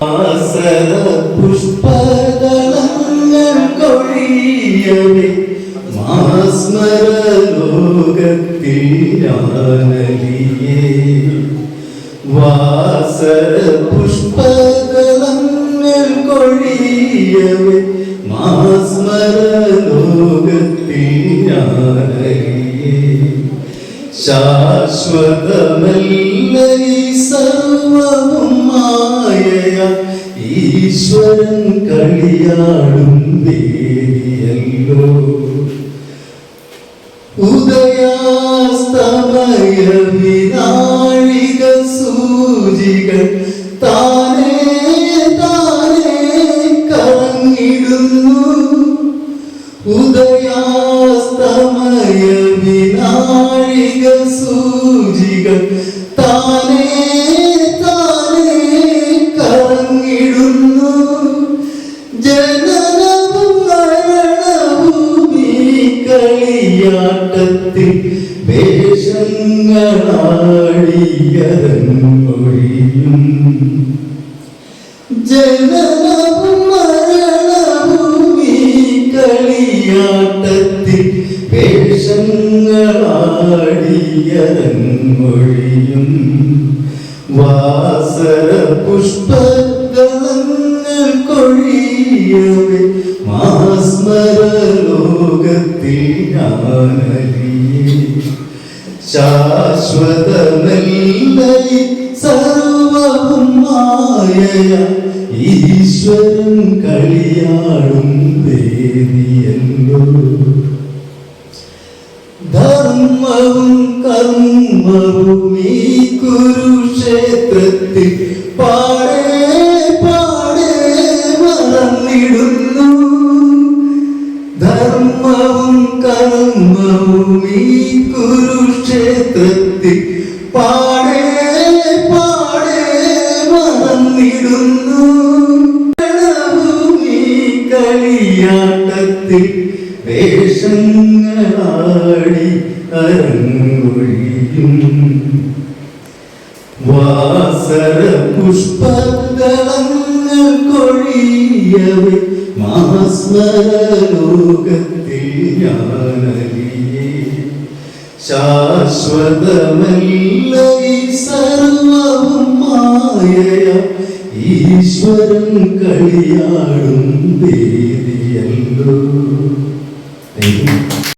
ആസര പുഷ്പദളങ്ങൾ കൊഴിയവേ മാസ്മര ലോകത്തിൽ ഞാനലിയേ വാസര പുഷ്പദളങ്ങൾ കൊഴിയവേ മാസ്മര ലോകത്തിൽ ഞാനലിയേ ശാശ്വതമല്ല ഈശ്വരൻ കളിയാടും ദേവിയല്ലോ. ഉദയാസ്തമയ വിനാഴിക സൂചികൾ താനേ താനേ കറങ്ങിടുന്നു ഉദയാസ്തമയ സൂചികൾ കളിയാട്ടത്തിൽ വേഷങ്ങളാടിയരങ്ങൊഴിയും ജനനവും മരണഭൂമി കളിയാട്ടത്തിൽ വേഷങ്ങളാടിയരങ്ങൊഴിയും വാസര പുഷ്പദളങ്ങൾ കൊഴിയവേ ഞാനലിയേ ശാശ്വതമല്ല സർവവും മായ ഈശ്വരൻ കളിയാടും പേരിയല്ലോ ധർമ്മവും കർമ്മവും ഈ കുരുക്ഷേത്രത്തിൽ പാടേ ഈ കുരുക്ഷേത്രത്തിൽ പാടേ പാടേ മറന്നിടുന്നു. ഭൂമി കളിയാട്ടത്തിൽ വേഷങ്ങളാടി അരങ്ങൊഴിയും. വാസര പുഷ്പദളങ്ങൾ കൊഴിയവേ മാസ്മര ഞാനലിയേ ശാശ്വതമല്ല ഈ സർവവും മായ ഈശ്വരൻ കളിയാടും വേദിയല്ലോ.